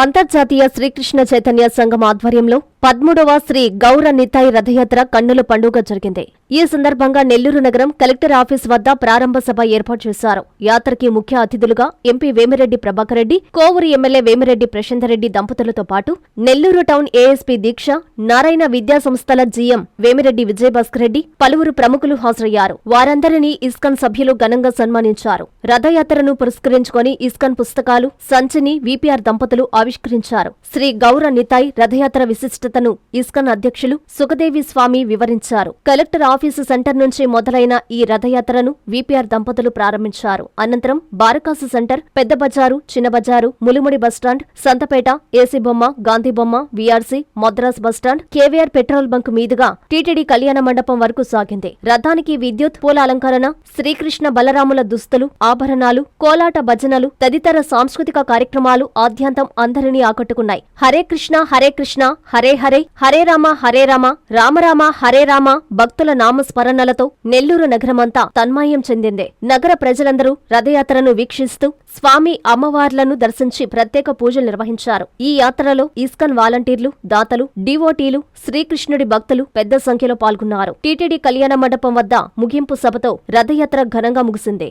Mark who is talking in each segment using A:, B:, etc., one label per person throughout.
A: అంతర్జాతీయ శ్రీకృష్ణ చైతన్య సంఘం ఆధ్వర్యంలో పదమూడవ శ్రీ గౌర నితాయి రథయాత్ర కన్నుల పండుగ జరిగింది. ఈ సందర్భంగా నెల్లూరు నగరం కలెక్టర్ ఆఫీస్ వద్ద ప్రారంభ సభ ఏర్పాటు చేశారు. యాత్రకి ముఖ్య అతిథులుగా ఎంపీ వేమిరెడ్డి ప్రభాకర్ రెడ్డి కోవూరు ఎమ్మెల్యే వేమిరెడ్డి ప్రశాంతరెడ్డి దంపతులతో పాటు నెల్లూరు టౌన్ ఏఎస్పీ దీక్ష నారాయణ విద్యా సంస్థల జీఎం వేమిరెడ్డి విజయభాస్కర్ రెడ్డి పలువురు ప్రముఖులు హాజరయ్యారు. వారందరినీ ఇస్కాన్ సభ్యులు ఘనంగా సన్మానించారు. రథయాత్రను పురస్కరించుకొని ఇస్కాన్ పుస్తకాలు సంచిని విపిఆర్ దంపతులు ఆవిష్కరించారు. శ్రీ గౌర నితాయ్ రథయాత్ర విశిష్టతను ఇస్కాన్ అధ్యక్షులు సుఖదేవి స్వామి వివరించారు. కలెక్టర్ ఆఫీసు సెంటర్ నుంచి మొదలైన ఈ రథయాత్రను విపిఆర్ దంపతులు ప్రారంభించారు. అనంతరం బారకాసు సెంటర్ పెద్ద బజారు చిన్న బజారు ములిముడి బస్టాండ్ సంతపేట ఏసీ బొమ్మ గాంధీ బొమ్మ VRC Madras bus stand KVR petrol bunk మీదుగా టీటీడీ కళ్యాణ మండపం వరకు సాగింది. రథానికి విద్యుత్ పూల అలంకరణ శ్రీకృష్ణ బలరాముల దుస్తులు ఆభరణాలు కోలాట భజనలు తదితర సాంస్కృతిక కార్యక్రమాలు ఆద్యంతం అందరినీ ఆకట్టుకున్నాయి. హరే కృష్ణ హరే కృష్ణ హరే హరే హరే రామ హరే రామ రామరామ హరే రామ భక్తుల నామస్మరణలతో నెల్లూరు నగరమంతా తన్మయం చెందిందే. నగర ప్రజలందరూ రథయాత్రను వీక్షిస్తూ స్వామి అమ్మవార్లను దర్శించి ప్రత్యేక పూజలు నిర్వహించారు. ఈ యాత్రలో ఇస్కన్ వాలంటీర్లు దాతలు డివోటీలు శ్రీకృష్ణుడి భక్తులు పెద్ద సంఖ్యలో పాల్గొన్నారు. టీటీడీ కళ్యాణ మండపం వద్ద ముగింపు సభతో రథయాత్ర ఘనంగా ముగిసింది.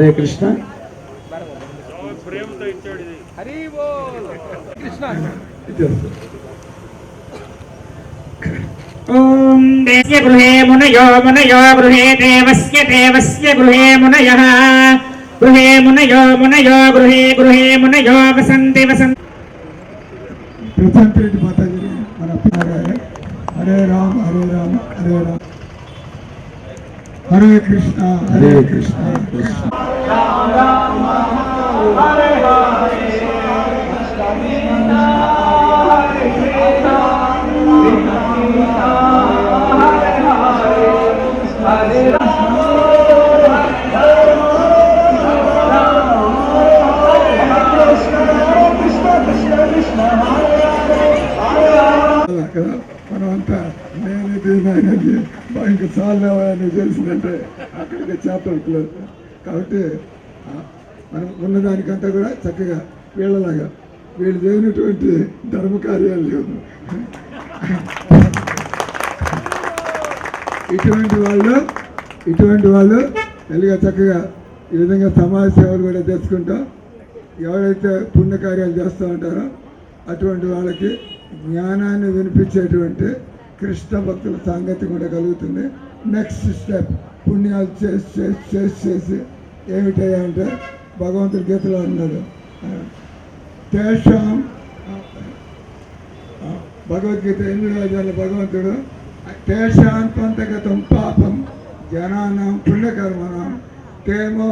B: హరే కృష్ణ.
C: ఓం దేశ గృహే మునయో మునయో గృహే దేవస్య దేవస్య గృహే మునయ. గృహే మునయో మునయో గృహే గృహే మునయో వసంతి వసంతి.
B: ప్రశాంత్ రెడ్డి మాతాజీ మన హరే రామ హరే రామ హరే రామ. హరే కృష్ణ హరే కృష్ణ కృష్ణ. అలా కదా మనం ఇంకా చాలా నువ్వు అక్కడికి చేపట్లేదు కాబట్టి మనం ఉన్నదానికంతా కూడా చక్కగా వీళ్ళలాగా వీళ్ళు చేయనటువంటి ధర్మ కార్యాలు లేవు. ఇటువంటి వాళ్ళు ఇటువంటి వాళ్ళు తెలుగా చక్కగా ఈ విధంగా సమాజ సేవలు కూడా తెచ్చుకుంటాం ఎవరైతే పుణ్యకార్యాలు చేస్తూ ఉంటారో అటువంటి వాళ్ళకి జ్ఞానాన్ని వినిపించేటువంటి కృష్ణ భక్తుల సాంగతి కూడా కలుగుతుంది. నెక్స్ట్ స్టెప్ పుణ్యాలు చేసి చేసి చేసి చేసి ఏమిటయ్యా అంటే భగవంతుడి గీతలో అన్నాడు. తేషాం భగవద్గీత ఎనిమిది అధ్యాయుల భగవంతుడు? తేషాం పంతగతం పాపం జనానం పుణ్యకర్మణం తేమో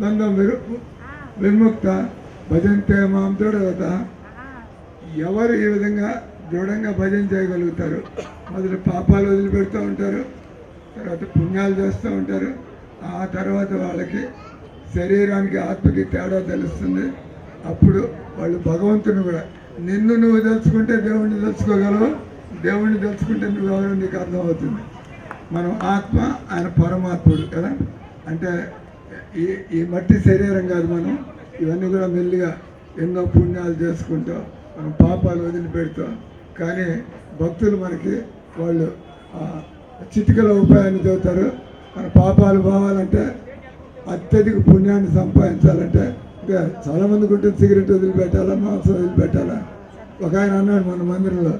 B: బంధం విరు విముక్త భజంతే మాం దృఢత ఎవరు ఈ విధంగా దృఢంగా భజన చేయగలుగుతారు? మొదలు పాపాలు వదిలిపెడుతూ ఉంటారు. తర్వాత పుణ్యాలు చేస్తూ ఉంటారు. ఆ తర్వాత వాళ్ళకి శరీరానికి ఆత్మకి తేడా తెలుస్తుంది. అప్పుడు వాళ్ళు భగవంతుని కూడా నిన్ను నువ్వు తెలుసుకుంటే దేవుణ్ణి తెలుసుకోగలవు? దేవుణ్ణి తెలుసుకుంటే నువ్వెవరో నీకు అర్థమవుతుంది. మనం ఆత్మ ఆయన పరమాత్ముడు కదా? అంటే ఈ ఈ మట్టి శరీరం కాదు మనం. ఇవన్నీ కూడా మెల్లిగా ఎన్నో పుణ్యాలు చేసుకుంటూ మనం పాపాలు వదిలిపెడతాం కానీ భక్తులు మనకి వాళ్ళు ఆ, ఉపాయాన్ని చదువుతారు. మన పాపాలు పోవాలంటే అత్యధిక పుణ్యాన్ని సంపాదించాలంటే ఇంకా చాలామందికి ఉంటుంది సిగరెట్ వదిలిపెట్టాలా మాంసం వదిలిపెట్టాలా. ఒక ఆయన అన్నాడు మన మందిరంలో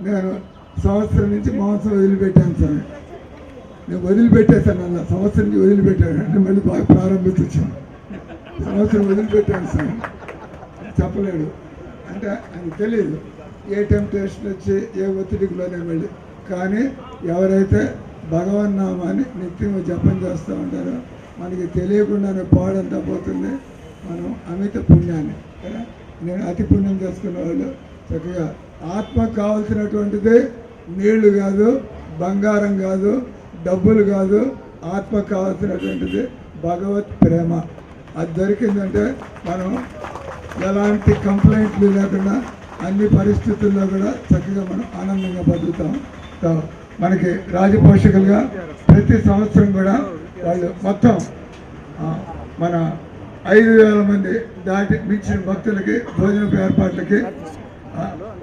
B: నేను సంవత్సరం నుంచి మాంసం వదిలిపెట్టాను సార్. నేను వదిలిపెట్టేశాను అన్న సంవత్సరం వదిలిపెట్టాను. అంటే మళ్ళీ బాగా ప్రారంభించాను సంవత్సరం వదిలిపెట్టాను సార్. చెప్పలేడు. అంటే ఆయనకు తెలియదు ఏ టెంప్టేషన్ వచ్చి ఏ ఒత్తిడికి లోనే మళ్ళీ కానీ ఎవరైతే భగవన్ నామాన్ని నిత్యం జపం చేస్తూ ఉంటారో మనకి తెలియకుండానే పాడంతా పోతుంది. మనం అమిత పుణ్యాన్ని నేను అతి పుణ్యం చేసుకున్న వాళ్ళు చక్కగా ఆత్మ కావాల్సినటువంటిది నీళ్ళు కాదు బంగారం కాదు డబ్బులు కాదు ఆత్మ కావాల్సినటువంటిది భగవత్ ప్రేమ. అది దొరికిందంటే మనం ఎలాంటి కంప్లైంట్లు లేకుండా అన్ని పరిస్థితుల్లో కూడా చక్కగా మనం ఆనందంగా బతుకుతాం. మనకి రాజపోషకులుగా ప్రతి సంవత్సరం కూడా వాళ్ళు మొత్తం మన ఐదు వేల మంది దాటి మించిన భక్తులకి భోజనపు ఏర్పాట్లకి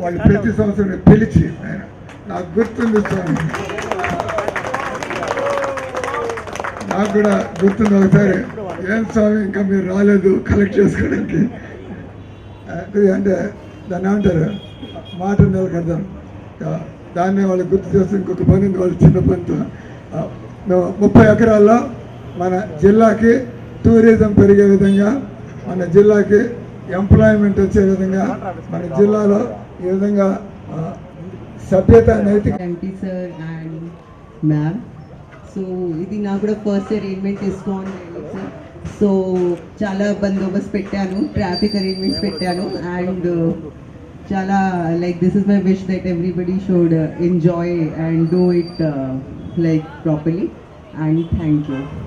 B: వాళ్ళు ప్రతి సంవత్సరం పిలిచి ఆయన. నాకు గుర్తుంది స్వామి. నాకు కూడా గుర్తుంది ఒకసారి ఏం స్వామి ఇంకా మీరు రాలేదు కలెక్ట్ చేసుకోవడానికి? అంటే దాన్ని ఏమంటారు? మాట నిలకడదాం. దాన్ని వాళ్ళు గుర్తు చేస్తూ ఇంకొక పని వాళ్ళు చిన్న పనితో ముప్పై ఎకరాల్లో మన జిల్లాకి టూరిజం పెరిగే విధంగా మన జిల్లాకి ఎంప్లాయ్మెంట్ వచ్చే విధంగా మన జిల్లాలో ఈ విధంగా సభ్యత నైతిక
D: సార్ అండ్ మ్యామ్ సో ఇది నాకు కూడా ఫస్ట్ అరేంజ్మెంట్ తీసుకోవాలి సార్ సో చాలా బందోబస్తు పెట్టాను ట్రాఫిక్ అరేంజ్మెంట్స్ పెట్టాను and chala, like this is my wish that everybody should uh, enjoy and do it uh, like properly. And thank you.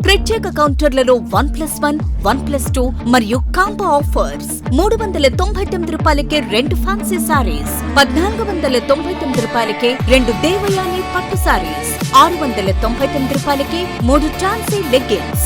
E: ప్రత్యేక కౌంటర్లలో one plus one one plus two మరియు combo offers. మూడు వందల తొంభై తొమ్మిది రూపాయలకే రెండు fancy saris. పద్నాలుగు వందల తొంభై తొమ్మిది రూపాయలకే రెండు దేవయాని పట్టు సారీస్. ఆరు వందల తొంభై తొమ్మిది రూపాయలకే మూడు టాన్సీ లెగ్గిన్స్